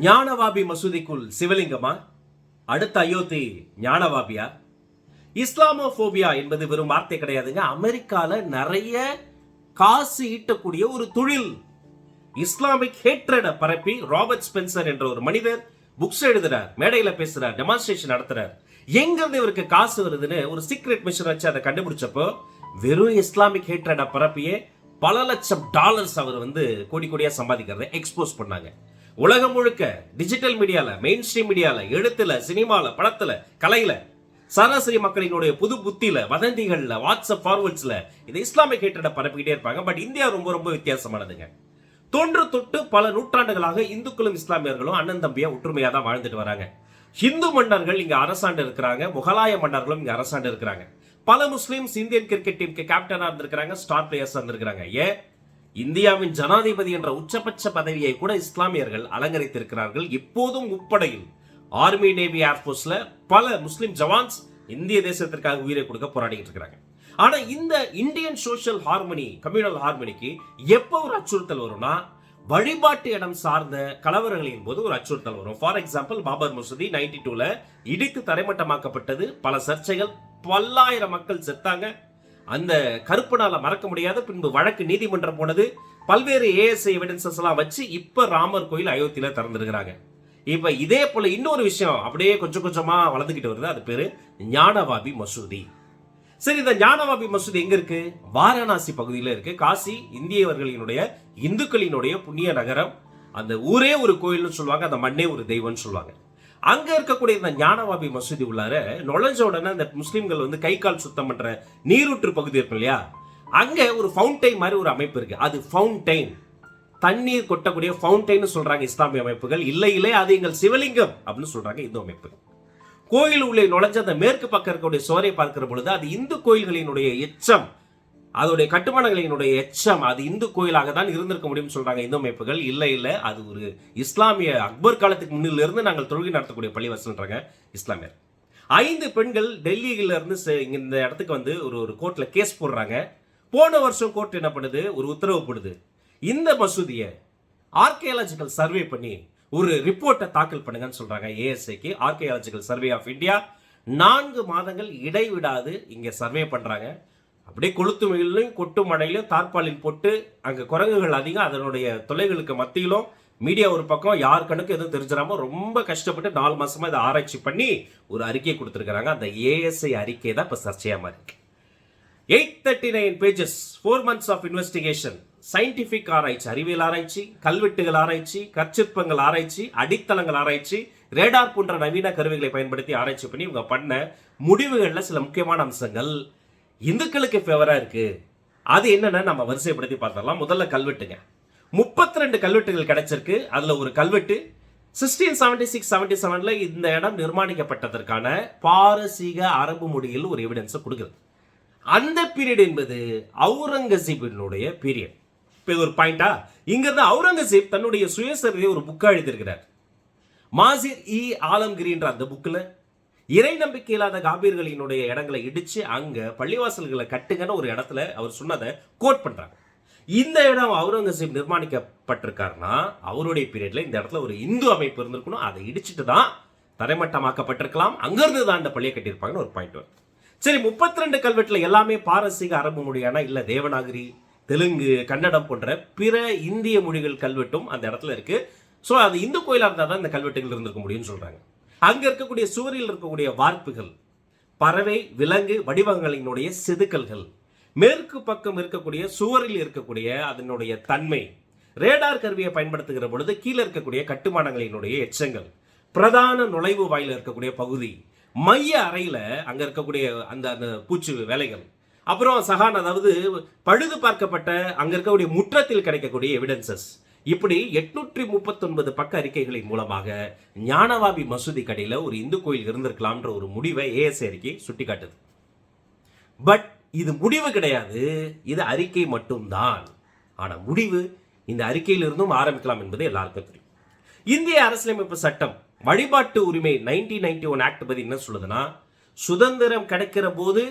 ஞானவாபி மசூதிக்குள் சிவலிங்கமா? அடுத்த அயோத்தி ஞானவாபியா? இஸ்லாமோபோபியா என்பது வெறும் வார்த்தை கிடையாதுங்க. அமெரிக்கால நிறைய காசு ஈட்டக்கூடிய ஒரு தொழில். இஸ்லாமிக் ஹேட்ரட பரப்பி ராபர்ட் ஸ்பென்சர் என்ற ஒரு மனிதர் புக்ஸ் எழுதுறார் மேடையில பேசுறார் டெமான்ஸ்ட்ரேஷன் நடத்துறார். எங்கிருந்து இவருக்கு காசு வருதுன்னு ஒரு சீக்ரெட் மிஷன் வச்சு அதை கண்டுபிடிச்சப்போ வெறும் இஸ்லாமிக் ஹேட்ரட பரப்பியே பல லட்சம் டாலர்ஸ் அவர் வந்து கோடி கோடியா சம்பாதிக்கிறத எக்ஸ்போஸ் பண்ணாங்க. உலகம் முழுக்க டிஜிட்டல் மீடியாவில் மெயின் ஸ்ட்ரீம் மீடியாவில் எழுத்துல சினிமாவில் படத்தில் கலையில் சராசரி மக்களினுடைய புது புத்தியில் வதந்திகளில் வாட்ஸ்அப் ஃபார்வர்ட்ஸில் இது இஸ்லாமிக் ஹேட்டரை பரப்பிக்கிட்டே இருப்பாங்க. பட் இந்தியா ரொம்ப ரொம்ப வித்தியாசமானதுங்க. தொன்று தொட்டு பல நூற்றாண்டுகளாக இந்துக்களும் இஸ்லாமியர்களும் அண்ணன் தம்பியாக ஒற்றுமையாக தான் வாழ்ந்துட்டு வராங்க. ஹிந்து மன்னர்கள் இங்கே அரசாண்டு இருக்கிறாங்க. முகலாய மன்னர்களும் இங்கே அரசாண்டு இருக்கிறாங்க. பல முஸ்லீம்ஸ் இந்தியன் கிரிக்கெட் டீமுக்கு கேப்டனாக இருந்திருக்கிறாங்க. ஸ்டார் பிளேயர்ஸாக இருந்திருக்கிறாங்க. ஏன்? இந்தியாவின் ஜனாதிபதி என்ற உச்சபட்ச பதவியை கூட இஸ்லாமியர்கள் அலங்கரித்திருக்கிறார்கள். இப்போதும் முப்படையில் ஆர்மி நேவி ஏர்ஃபோர்ஸ்ல பல முஸ்லிம் ஜவான்ஸ் இந்திய தேசத்திற்காக உயிரை கொடுக்க போராடிட்டு இருக்கிறாங்க. ஆனா இந்த இந்தியன் சோஷியல் ஹார்மனி கம்யூனல் ஹார்மனிக்கு எப்போ ஒரு அச்சுறுத்தல் வரும்னா வழிபாட்டு இடம் சார்ந்த கலவரங்களின் போது ஒரு அச்சுறுத்தல் வரும். ஃபார் எக்ஸாம்பிள் பாபர் மசூதி நைன்டி டூல இடித்து தரைமட்டமாக்கப்பட்டது. பல சர்ச்சைகள் பல்லாயிரம் மக்கள் செத்தாங்க. அந்த கருப்பு நாளை மறக்க முடியாத பின்பு வழக்கு நீதிமன்றம் போனது. பல்வேறு ஏஎஸ்ஐ எவிடன்சஸ் எல்லாம் வச்சு இப்ப ராமர் கோயில் அயோத்தியில திறந்துருக்கிறாங்க. இப்ப இதே போல இன்னொரு விஷயம் அப்படியே கொஞ்சம் கொஞ்சமா வளர்ந்துகிட்டு வருது. அது பேரு ஞானவாபி மசூதி. சரி இந்த ஞானவாபி மசூதி எங்க இருக்கு? வாரணாசி பகுதியில் இருக்கு. காசி இந்தியவர்களினுடைய இந்துக்களினுடைய புண்ணிய நகரம். அந்த ஊரே ஒரு கோயில்னு சொல்லுவாங்க அந்த மண்ணே ஒரு தெய்வம்னு சொல்லுவாங்க. அங்க இருக்கக்கூடிய இந்த ஞானவாபி மசூதி உள்ளார நுழைஞ்ச உடனே இந்த முஸ்லீம்கள் வந்து கை கால் சுத்தம் பண்ற நீரூற்று பகுதி இருக்கும் இல்லையா? அங்க ஒரு ஃபவுண்டைன் மாதிரி ஒரு அமைப்பு இருக்கு. அது ஃபவுண்டைன் தண்ணீர் கொட்டக்கூடிய ஃபவுண்டைன்னு சொல்றாங்க இஸ்லாமிய அமைப்புகள். இல்லை இல்லை அது எங்கள் சிவலிங்கம் அப்படின்னு சொல்றாங்க இந்து அமைப்பு. கோயில் உள்ளே நுழைஞ்ச அந்த மேற்கு பக்கம் இருக்கக்கூடிய சுவரை பார்க்கிற பொழுது அது இந்து கோயில்களினுடைய எச்சம். அதோடைய கட்டுமானங்களினுடைய எச்சம் அது இந்து கோயிலாக தான் இருந்திருக்க முடியும்னு சொல்றாங்க இந்து அமைப்புகள். இல்லை இல்லை அது ஒரு இஸ்லாமிய அக்பர் காலத்துக்கு முன்னிலிருந்து நாங்கள் தொழுகை நடத்தக்கூடிய பள்ளிவாசல்ன்றாங்க இஸ்லாமியர். ஐந்து பெண்கள் டெல்லியிலிருந்து இந்த இடத்துக்கு வந்து ஒரு ஒரு கோர்ட்டில் கேஸ் போடுறாங்க. போன வருஷம் கோர்ட் என்ன பண்ணுது? ஒரு உத்தரவு போடுது. இந்த மசூதியை ஆர்கியாலஜிக்கல் சர்வே பண்ணி ஒரு ரிப்போர்ட்டை தாக்கல் பண்ணுங்கன்னு சொல்றாங்க ஏஎஸ்ஐக்கு ஆர்கியாலஜிக்கல் சர்வே ஆஃப் இந்தியா நான்கு மாதங்கள் இடைவிடாது இங்கே சர்வே பண்ணுறாங்க அப்படியே கொளுத்து வெயிலையும் கொட்டு மழையிலும் தார்பாலில் போட்டு அங்கே குரங்குகள் அதிகம் அதனுடைய தொலைகளுக்கு மத்தியிலும் மீடியா ஒரு பக்கம் யார் கணக்கு எதுவும் தெரிஞ்சிடாம ரொம்ப கஷ்டப்பட்டு நாலு மாசமா இதை ஆராய்ச்சி பண்ணி ஒரு அறிக்கையை கொடுத்துருக்காங்க அந்த ஏஎஸ்ஐ அறிக்கை தான் இப்போ சர்ச்சையா இருக்கு eight thirty nine pages four months of investigation scientific ஆராய்ச்சி அறிவியல் ஆராய்ச்சி கல்வெட்டுகள் ஆராய்ச்சி கற்சிற்பங்கள் ஆராய்ச்சி அடித்தளங்கள் ஆராய்ச்சி ரேடார் போன்ற நவீன கருவிகளை பயன்படுத்தி ஆராய்ச்சி பண்ணி இவங்க பண்ண முடிவுகளில் சில முக்கியமான அம்சங்கள். இந்துக்களுக்கு ஃபேவராக இருக்கு. அது என்னென்னா நம்ம வரிசைப்படுத்தி பார்த்துடலாம். முதல்ல கல்வெட்டுங்க. முப்பத்தி ரெண்டு கல்வெட்டுகள் கிடைச்சிருக்கு. அதில் ஒரு கல்வெட்டு சிக்ஸ்டீன் செவன்டி சிக்ஸ் செவன்டி செவனில் இந்த இடம் நிர்மாணிக்கப்பட்டதற்கான பாரசீக அரபு மொழியில் ஒரு எவிடன்ஸை கொடுக்குது. அந்த பீரியட் என்பது அவுரங்கசீபினுடைய பீரியட் இப்போ இது ஒரு பாயிண்டா இங்கிருந்து அவுரங்கசீப் தன்னுடைய சுயசரிதை ஒரு புக்காக எழுதியிருக்கிறார். மாசிர் இ ஆலம்கிரின்ற அந்த புக்கில் இறை நம்பிக்கை இல்லாத காம்பீர்களினுடைய இடங்களை இடிச்சு அங்க பள்ளிவாசல்களை கட்டுங்கன்னு ஒரு இடத்துல அவர் சொன்னதை கோட் பண்றாங்க இந்த இடம் அவுரங்கசீப் நிர்மாணிக்கப்பட்டிருக்காருன்னா அவருடைய பீரியட்ல இந்த இடத்துல ஒரு இந்து அமைப்பு இருந்திருக்கணும். அதை இடிச்சிட்டு தான் தரைமட்டமாக்கப்பட்டிருக்கலாம். அங்கிருந்து தான் அந்த பள்ளியை கட்டியிருப்பாங்கன்னு ஒரு பாயிண்ட் வரும் சரி முப்பத்தி ரெண்டு கல்வெட்டுல எல்லாமே பாரசீக அரபு மொழியான இல்ல தேவநாகரி தெலுங்கு கன்னடம் போன்ற பிற இந்திய மொழிகள் கல்வெட்டும் அந்த இடத்துல இருக்கு. ஸோ அது இந்து கோயிலாக இருந்தால் தான் இந்த கல்வெட்டுகள் இருந்திருக்க முடியும்னு சொல்கிறாங்க அங்க இருக்கக்கூடிய சுவரில் இருக்கக்கூடிய வார்ப்புகள் பறவை விலங்கு வடிவங்களினுடைய செதுக்கல்கள் மேற்கு பக்கம் இருக்கக்கூடிய சுவரில் இருக்கக்கூடிய அதனுடைய தன்மை ரேடார் கருவியை பயன்படுத்துகிற பொழுது கீழே இருக்கக்கூடிய கட்டுமானங்களினுடைய எச்சங்கள் பிரதான நுழைவு வாயில் இருக்கக்கூடிய பகுதி மைய அறையில் அங்கே இருக்கக்கூடிய அந்த அந்த பூச்சி வேலைகள் அப்புறம் சகான் அதாவது பழுது பார்க்கப்பட்ட அங்கே இருக்கக்கூடிய முற்றத்தில் கிடைக்கக்கூடிய எவிடன்சஸ் இப்படி எட்நூற்றி முப்பத்தொன்பது பக்க அறிக்கைகளின் மூலமாக ஞானவாபி மசூதி கடையில் ஒரு இந்து கோயில் இருந்திருக்கலாம்ன்ற ஒரு முடிவை ஏஎஸ் அறிக்கை சுட்டிக்காட்டுது. பட் இது முடிவு கிடையாது. இது அறிக்கை மட்டும்தான். ஆனால் முடிவு இந்த அறிக்கையிலிருந்தும் ஆரம்பிக்கலாம் என்பது எல்லாருக்கும் தெரியும். இந்திய அரசியலமைப்பு சட்டம் வழிபாட்டு உரிமை நைன்டீன் நைன்டி ஒன் ஆக்ட் பத்தி என்ன சொல்லுதுன்னா சுதந்திரம் கிடைக்கிற போது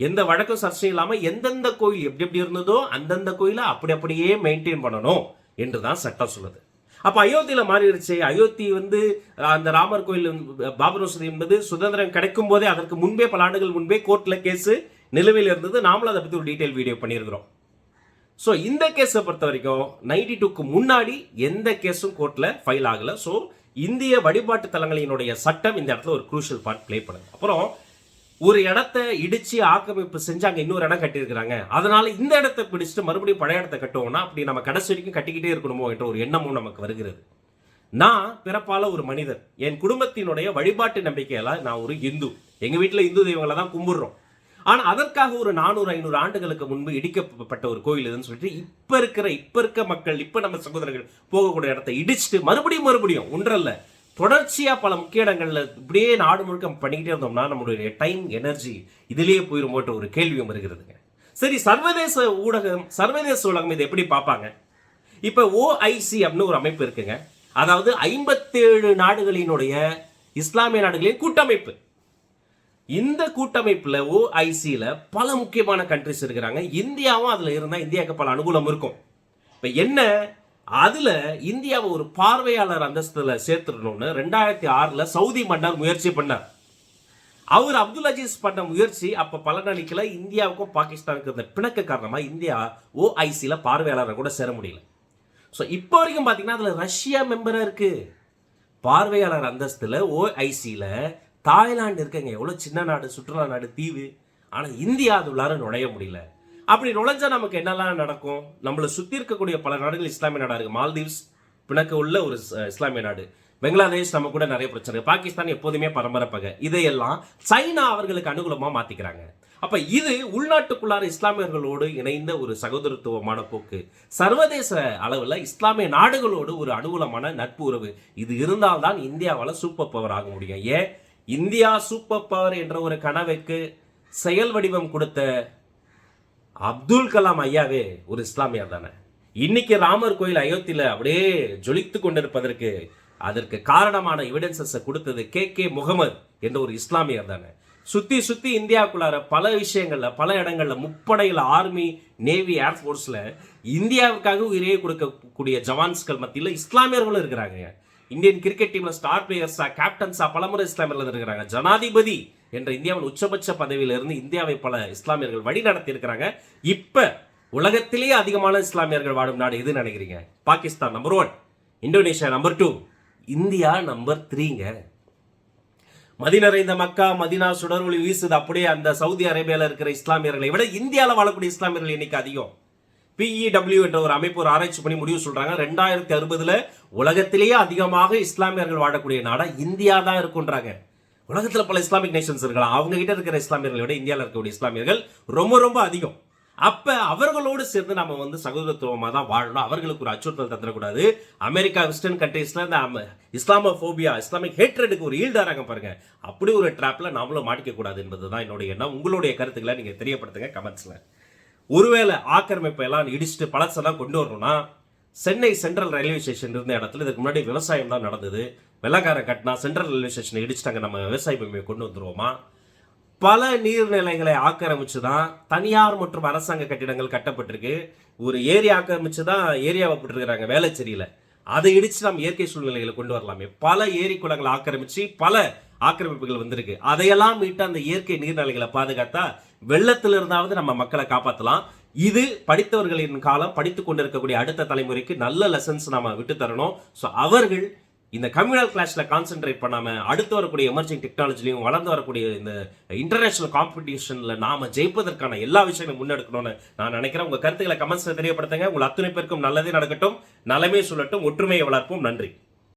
எந்த வழக்கம் சர்ச்சையும் இல்லாமல் எந்தெந்த கோயில் எப்படி எப்படி இருந்ததோ அந்தந்த கோயிலை அப்படி அப்படியே மெயின்டைன் பண்ணணும். என்று தான் சட்டம் சொல்லுது. அப்போ அயோத்தியில் மாறிடுச்சு. அயோத்தி வந்து அந்த ராமர் கோயில் வந்து, பாபர் மசூதி என்பது சுதந்திரம் கிடைக்கும் போதே அதற்கு முன்பே பல ஆண்டுகள் முன்பே கோர்ட்டில் கேஸு நிலுவையில் இருந்தது. நாமளும் அதை பற்றி ஒரு டீட்டெயில் வீடியோ பண்ணியிருக்கிறோம். ஸோ இந்த கேஸை பொறுத்த வரைக்கும் நைன்டி டூக்கு முன்னாடி எந்த கேஸும் கோர்ட்டில் ஃபைல் ஆகலை. ஸோ இந்திய வழிபாட்டு தலங்களினுடைய சட்டம் இந்த இடத்துல ஒரு குரூஷியல் பார்ட் ப்ளே பண்ணுது. அப்புறம் ஒரு இடத்த இடிச்சு ஆக்கிரமிப்பு செஞ்சு அங்க இன்னொரு இடம் கட்டியிருக்கிறாங்க. அதனால இந்த இடத்த பிடிச்சிட்டு மறுபடியும் பழைய இடத்த கட்டுவோம்னா அப்படி நம்ம கடைசி வரைக்கும் கட்டிக்கிட்டே இருக்கணுமோ என்ற ஒரு எண்ணமும் நமக்கு வருகிறது. நான் பிறப்பால ஒரு மனிதர். என் குடும்பத்தினுடைய வழிபாட்டு நம்பிக்கையில நான் ஒரு இந்து. எங்க வீட்டில் இந்து தெய்வங்களை தான் கும்பிடுறோம். ஆனா அதற்காக ஒரு நானூறு ஐநூறு ஆண்டுகளுக்கு முன்பு இடிக்கப்பட்ட ஒரு கோயில் இதுன்னு சொல்லிட்டு இப்ப இருக்கிற இப்ப இருக்க மக்கள் இப்ப நம்ம சகோதரர்கள் போகக்கூடிய இடத்த இடிச்சுட்டு மறுபடியும் மறுபடியும் ஒன்றல்ல. தொடர்ச்சியாக பல முக்கிய இடங்களில் இப்படியே நாடு முழுக்க பண்ணிக்கிட்டே இருந்தோம்னா நம்மளுடைய டைம் எனர்ஜி இதிலேயே போயிருமோன்ற ஒரு கேள்வியும் வருகிறதுங்க. சரி சர்வதேச ஊடகம் சர்வதேச உலகம் இதை எப்படி பார்ப்பாங்க? இப்போ ஓஐசி அப்படின்னு ஒரு அமைப்பு இருக்குங்க. அதாவது ஐம்பத்தேழு நாடுகளினுடைய இஸ்லாமிய நாடுகளின் கூட்டமைப்பு. இந்த கூட்டமைப்பில் ஓஐசியில் பல முக்கியமான கண்ட்ரிஸ் இருக்கிறாங்க. இந்தியாவும் அதில் இருந்தால் இந்தியாவுக்கு பல அனுகூலம் இருக்கும். இப்போ என்ன அதுல இந்தியாவை ஒரு பார்வையாளர் அந்தஸ்தில் சேர்த்துடணும்னு ரெண்டாயிரத்தி ஆறுல சவுதி மன்னர் முயற்சி பண்ணார். அவர் அப்துல் அஜீஸ் பண்ண முயற்சி அப்ப பலனளிக்கல. இந்தியாவுக்கும் பாகிஸ்தானுக்கு இருந்த பிணக்க காரணமா இந்தியா ஓஐசியில பார்வையாளரை கூட சேர முடியல. ஸோ இப்போ வரைக்கும் பார்த்தீங்கன்னா அதில் ரஷ்யா மெம்பராக இருக்கு. பார்வையாளர் அந்தஸ்தில் ஓஐசியில் தாய்லாந்து இருக்குங்க. எவ்வளோ சின்ன நாடு சுற்றுலா நாடு தீவு. ஆனால் இந்தியா அது உள்ளார நுழைய முடியல. அப்படி நுழைஞ்சா நமக்கு என்னெல்லாம் நடக்கும்? நம்மளை சுற்றி இருக்கக்கூடிய பல நாடுகள் இஸ்லாமிய நாடாக இருக்குது மால்தீவ்ஸ் பிணக்க உள்ள ஒரு இஸ்லாமிய நாடு. பெங்களாதேஷ் நம்ம கூட நிறைய பிரச்சனை பாகிஸ்தான் எப்போதுமே பரம்பரை பகை. இதையெல்லாம் சைனா அவர்களுக்கு அனுகூலமாக மாற்றிக்கிறாங்க அப்போ இது உள்நாட்டுக்குள்ளார இஸ்லாமியர்களோடு இணைந்த ஒரு சகோதரத்துவமான போக்கு. சர்வதேச அளவில் இஸ்லாமிய நாடுகளோடு ஒரு அனுகூலமான நட்பு உறவு. இது இருந்தால்தான் இந்தியாவால் சூப்பர் பவர் ஆக முடியும். ஏன்? இந்தியா சூப்பர் பவர் என்ற ஒரு கனவுக்கு செயல் வடிவம் கொடுத்த அப்துல் கலாம் ஐயாவே ஒரு இஸ்லாமியர் தானே? இன்னைக்கு ராமர் கோயில் அயோத்தியில் அப்படியே ஜொலித்து கொண்டிருப்பதற்கு அதற்கு காரணமான எவிடன்சஸை கொடுத்தது கே. கே. முகமது என்ற ஒரு இஸ்லாமியர் தானே. சுற்றி சுற்றி இந்தியாவுக்குள்ளார பல விஷயங்களில் பல இடங்களில் முப்படையில் ஆர்மி நேவி ஏர்ஃபோர்ஸில் இந்தியாவுக்காக உயிரையே கொடுக்கக்கூடிய ஜவான்ஸ்கள் மத்தியில் இஸ்லாமியர்களும் இருக்கிறாங்க. இந்தியன் கிரிக்கெட் டீமில் ஸ்டார் பிளேயர்ஸாக கேப்டன்ஸாக பலமுறை இஸ்லாமியர்கள் இருக்கிறாங்க. ஜனாதிபதி என்ற இந்தியாவின் உச்சபட்ச பதவியில இருந்து இந்தியாவை பல இஸ்லாமியர்கள் வழி நடத்தி இருக்கிறாங்க. இப்ப உலகத்திலேயே அதிகமான இஸ்லாமியர்கள் வாழும் நாடு எது நினைக்கிறீங்க? Pakistan number one Indonesia number two India number த்ரீங்க மதி இந்த மக்கா மதினா சுடரொளி வீசுது. அப்படியே அந்த சவுதி அரேபியால இருக்கிற இஸ்லாமியர்களை விட இந்தியாவில் வாழக்கூடிய இஸ்லாமியர்கள் இன்னைக்கு அதிகம். பிஇடபிள்யூ என்ற ஒரு அமைப்பு ஒரு ஆராய்ச்சி பண்ணி முடிவு சொல்றாங்க. ரெண்டாயிரத்தி அறுபதுல உலகத்திலேயே அதிகமாக இஸ்லாமியர்கள் வாழக்கூடிய நாடா இந்தியா தான் இருக்குன்றாங்க. உலகத்தில் பல இஸ்லாமிக் நேஷன்ஸ் இருக்கலாம். அவங்க கிட்ட இருக்கிற இஸ்லாமியர்களை விட இந்தியாவில் இருக்கக்கூடிய இஸ்லாமியர்கள் ரொம்ப ரொம்ப அதிகம். அப்ப அவர்களோடு சேர்ந்து நம்ம வந்து சகோதரத்துவமாக தான் வாழணும். அவர்களுக்கு ஒரு அச்சுறுத்தல் தந்துடக்கூடாது. அமெரிக்கா வெஸ்டர்ன் கண்ட்ரீஸ்ல இந்த இஸ்லாம இஸ்லாமோபோபியா இஸ்லாமிக் ஹேட்ரடுக்கு ஒரு ஈல்டாராங்க பாருங்க. அப்படி ஒரு ட்ராப்ல நாமளும் மாட்டிக்க கூடாது என்பதுதான் என்னுடைய எண்ணம். உங்களுடைய கருத்துக்களை நீங்க தெரியப்படுத்துங்க கமெண்ட்ஸ்ல. ஒருவேளை ஆக்கிரமிப்பை எல்லாம் இடிச்சுட்டு பழசெல்லாம் கொண்டு வரணும்னா சென்னை சென்ட்ரல் ரயில்வே ஸ்டேஷன் இருந்த இடத்துல இதுக்கு முன்னாடி விவசாயம் தான் நடந்தது. வெள்ளக்காரன் கட்டினா சென்ட்ரல் ரயில்வே ஸ்டேஷனை இடிச்சிட்டாங்க. நம்ம விவசாய பூமியை கொண்டு வந்துருவோமா? பல நீர்நிலைகளை ஆக்கிரமிச்சு தான் தனியார் மற்றும் அரசாங்க கட்டிடங்கள் கட்டப்பட்டிருக்கு. ஒரு ஏரி ஆக்கிரமிச்சு தான் ஏரியாவை போட்டிருக்கிறாங்க வேலைச்சேரியில் அதை இடிச்சு நம்ம இயற்கை சூழ்நிலைகளை கொண்டு வரலாமே. பல ஏரி குளங்களை ஆக்கிரமிச்சு பல ஆக்கிரமிப்புகள் வந்திருக்கு. அதையெல்லாம் மீட்டு அந்த இயற்கை நீர்நிலைகளை பாதுகாத்தா வெள்ளத்தில் இருந்தாவது நம்ம மக்களை காப்பாற்றலாம் இது படித்தவர்களின் காலம் படித்து கொண்டிருக்கக்கூடிய அடுத்த தலைமுறைக்கு நல்ல லெசன்ஸ் நம்ம விட்டு தரணும். ஸோ அவர்கள் இந்த கம்யூனல் கிளாஸில் கான்சென்ட்ரேட் பண்ணாமல் அடுத்து வரக்கூடிய எமர்ஜிங் டெக்னாலஜிலையும் வளர்ந்து வரக்கூடிய இந்த இன்டர்நேஷனல் காம்படிஷனில் நாம் ஜெயிப்பதற்கான எல்லா விஷயங்களும் முன்னெடுக்கணும்னு நான் நினைக்கிறேன். உங்கள் கருத்துக்களை கமெண்ட்ஸில் தெரியப்படுத்துங்க. உங்கள் அத்துணை பேருக்கும் நல்லதே நடக்கட்டும். நலமே சொல்லட்டும் ஒற்றுமையை வளர்ப்போம். நன்றி.